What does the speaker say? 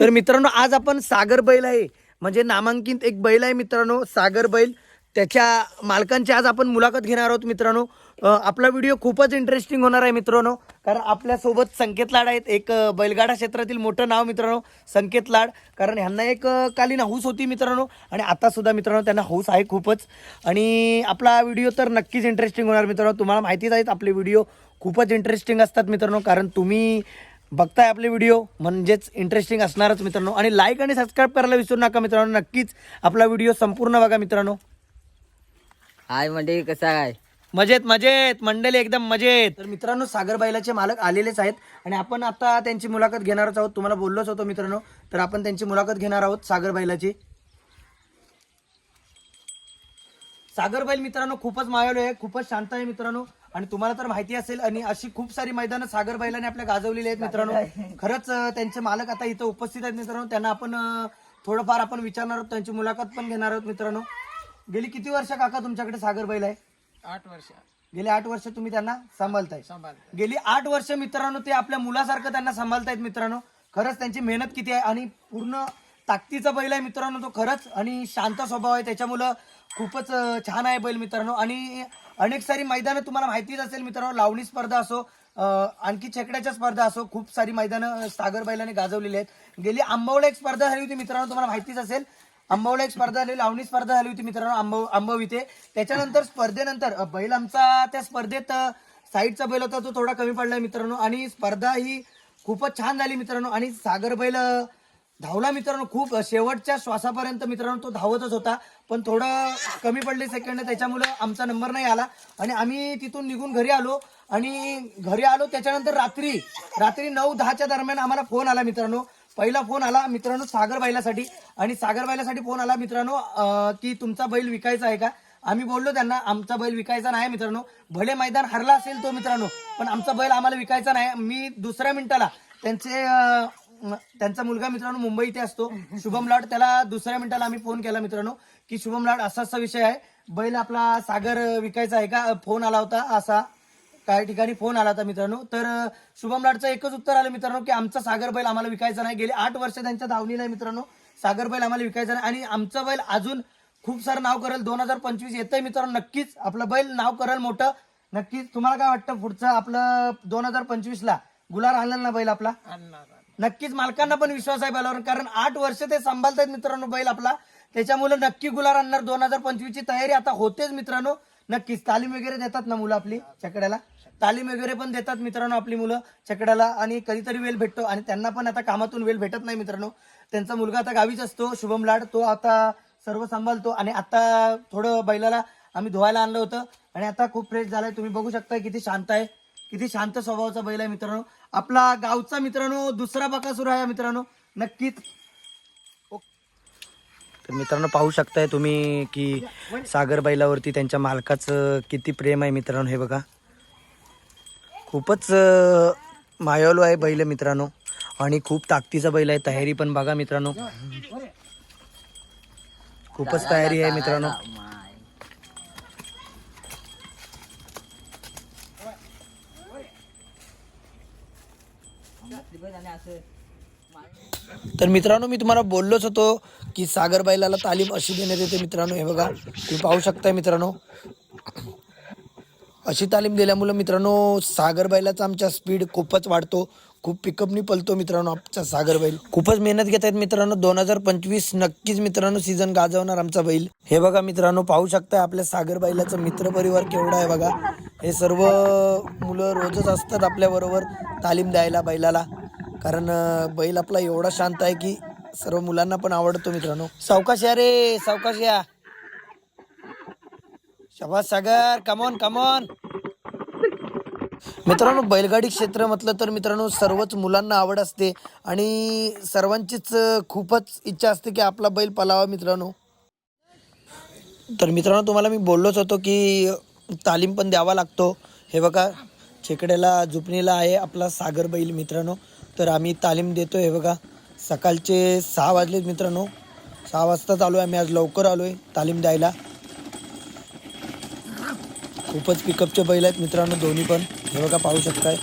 तर मित्रांनो आज आपण सागर बैल आहे. म्हणजे नामांकित एक बैल आहे मित्रांनो सागर बैल. त्याच्या मालकांची आज आपण मुलाखत घेणार आहोत मित्रांनो. आपला व्हिडिओ खूपच इंटरेस्टिंग होणार आहे मित्रांनो. कारण आपल्यासोबत संकेत लाड आहेत. एक बैलगाडा क्षेत्रातील मोठं नाव मित्रांनो संकेत लाड. कारण ह्यांना एक कालीन हौस होती मित्रांनो. आणि आतासुद्धा मित्रांनो त्यांना हौस आहे खूपच. आणि आपला व्हिडिओ तर नक्कीच इंटरेस्टिंग होणार मित्रांनो. तुम्हाला माहितीच आहेत आपले व्हिडिओ खूपच इंटरेस्टिंग असतात मित्रांनो. कारण तुम्ही बघताय आपले व्हिडिओ म्हणजेच इंटरेस्टिंग असणारच मित्रांनो. आणि लाईक आणि सबस्क्राईब करायला विसरू नका मित्रांनो नक्कीच आपला व्हिडिओ संपूर्ण बघा मित्रांनो. हाय म्हणजे कसा आहे? मजेत मजेत मंडळी एकदम मजेत. तर मित्रांनो सागर बैलाचे मालक आलेलेच आहेत. आणि आपण आता त्यांची मुलाखत घेणारच आहोत. तुम्हाला बोललोच होतो मित्रांनो. तर आपण त्यांची मुलाखत घेणार आहोत सागर बैलाची. सागर बैल मित्रांनो खूपच मायाळू आहे खूपच शांत आहे मित्रांनो. आणि तुम्हाला तर माहिती असेल आणि अशी खूप सारी मैदानं सागर बैलाने आपल्या गाजवलेली आहेत मित्रांनो. खरंच त्यांचे मालक आता इथं उपस्थित आहेत मित्रांनो. त्यांना आपण थोडंफार आपण विचारणार आहोत त्यांची मुलाखत पण घेणार आहोत मित्रांनो. गेली किती वर्ष काका तुमच्याकडे सागर बैल आहे? आठ वर्ष. गेली आठ वर्ष तुम्ही त्यांना सांभाळताय. सांभाळ गेली आठ वर्ष मित्रांनो ते आपल्या मुलासारखं त्यांना सांभाळतायत मित्रांनो. खरंच त्यांची मेहनत किती आहे आणि पूर्ण ताकदीचा बैल आहे मित्रांनो तो खरंच आणि शांत स्वभाव आहे. त्याच्यामुळं खूपच छान आहे बैल मित्रांनो. आणि अनेक सारी मैदानं तुम्हाला माहितीच असेल मित्रांनो लावणी स्पर्धा असो आणखी छेकड्याच्या स्पर्धा असो खूप सारी मैदानं सागर बैलाने गाजवलेली आहेत. गेली आंबवला एक स्पर्धा झाली होती मित्रांनो तुम्हाला माहितीच असेल. आंबवला एक स्पर्धा झाली लावणी स्पर्धा झाली होती मित्रांनो आंबव आंबव इथे. त्याच्यानंतर स्पर्धेनंतर बैल आमचा त्या स्पर्धेत साईडचा बैल होता तो थोडा कमी पडलाय मित्रांनो. आणि स्पर्धा ही खूपच छान झाली मित्रांनो. आणि सागर बैल धावला मित्रांनो खूप शेवटच्या श्वासापर्यंत मित्रांनो तो धावतच होता. पण थोडं कमी पडले सेकंड त्याच्यामुळं आमचा नंबर नाही आला. आणि आम्ही तिथून निघून घरी आलो. आणि घरी आलो त्याच्यानंतर रात्री रात्री नऊ दहाच्या दरम्यान आम्हाला फोन आला मित्रांनो. पहिला फोन आला मित्रांनो सागर बैलासाठी. आणि सागर बैलासाठी फोन आला मित्रांनो की तुमचा बैल विकायचा आहे का? आम्ही बोललो त्यांना आमचा बैल विकायचा नाही मित्रांनो. भले मैदान हरला असेल तो मित्रांनो पण आमचा बैल आम्हाला विकायचा नाही. मी दुसऱ्या मिनिटाला त्यांचे त्यांचा मुलगा मित्रांनो मुंबई इथे असतो. शुभम लाड त्याला दुसऱ्या मिनिटाला आम्ही फोन केला मित्रांनो की शुभम लाड असा असा विषय आहे. बैल आपला सागर विकायचा आहे का? फोन आला होता असा. काही ठिकाणी फोन आला होता मित्रांनो. तर शुभम लाडचं एकच उत्तर आलं मित्रांनो की आमचा सागर बैल आम्हाला विकायचा नाही. गेले आठ वर्ष त्यांच्या धावणीला आहे मित्रांनो. सागर बैल आम्हाला विकायचा नाही. आणि आमचा बैल अजून खूप सारं नाव करेल. दोन हजार पंचवीस येतंय मित्रांनो नक्कीच. आपलं बैल नाव करेल मोठं. नक्कीच. तुम्हाला काय वाटतं पुढचं आपलं दोन हजार पंचवीस ला गुलार आणलं ना बैल आपला? आणणार नक्कीच मालकांना पण विश्वास आहे बैलावर कारण आठ वर्ष ते सांभाळतायत मित्रांनो बैल आपला. त्याच्यामुळे नक्की गुलार आणणार दोन हजार पंचवीस ची तयारी आता होतेच मित्रांनो. नक्कीच तालीम वगैरे देतात ना मुलं आपली चकड्याला तालीम वगैरे पण देतात मित्रांनो आपली मुलं चकड्याला आणि कधीतरी वेळ भेटतो आणि त्यांना पण आता कामातून वेळ भेटत नाही मित्रांनो. त्यांचा मुलगा आता गावीच असतो शुभम लाड तो आता सर्व सांभाळतो. आणि आता थोडं बैलाला आम्ही धुवायला आणलं होतं. आणि आता खूप फ्रेश झालाय. तुम्ही बघू शकता किती शांत आहे. किती शांत स्वभावाचा बैल आहे मित्रांनो. आपला गावचा मित्रांनो दुसरा बकासूर आहे मित्रांनो. नक्कीच. तर मित्रांनो पाहू शकताय तुम्ही की सागर बैलावरती त्यांच्या मालकाचं किती प्रेम आहे मित्रांनो हे बघा. खूपच अं, आहे बैल मित्रांनो. आणि खूप ताकदीचा बैल आहे तयारी पण बघा मित्रांनो. खूपच तयारी आहे मित्रांनो. तर मित्रांनो मी तुम्हाला बोललोच होतो की सागर बैलाला तालीम अशी देण्यात येते मित्रांनो. हे बघा तुम्ही पाहू शकताय मित्रांनो. अशी तालीम दिल्यामुळे मित्रांनो सागर बैलाचा आमचा स्पीड खूपच वाढतो. खूप पिकअपनी पलतो मित्रांनो आमचा सागर बैल. खूपच मेहनत घेत आहेत मित्रांनो. दोन हजार पंचवीस नक्कीच मित्रांनो सीझन गाजवणार आमचा बैल. हे बघा मित्रांनो पाहू शकताय आपल्या सागर बैलाचा मित्र परिवार केवढा आहे बघा. हे सर्व मुलं रोजच असतात आपल्या बरोबर तालीम द्यायला बैलाला. कारण बैल आपला एवढा शांत आहे की सर्व मुलांना पण आवडतो मित्रांनो. सावकाश या रे सावकाश या. शबाज सागर कमॉन कमॉन मित्रांनो बैलगाडी क्षेत्र म्हटलं तर मित्रांनो सर्वच मुलांना आवड असते आणि सर्वांचीच खूपच इच्छा असते की आपला बैल पलावा मित्रांनो. तर मित्रांनो तुम्हाला मी बोललोच होतो की तालीम पण द्यावा लागतो. हे बघा छेकड्याला झुपणीला आहे आपला सागर बैल मित्रांनो. तर आम्ही तालीम देतो हे बघा. सकाळचे सहा वाजलेत मित्रांनो. सहा वाजताच आलो आहे आम्ही आज लवकर आलो आहे तालीम द्यायला. खूपच पिकअपचे बैल आहेत मित्रांनो दोन्ही पण. हे बघा पाहू शकताय.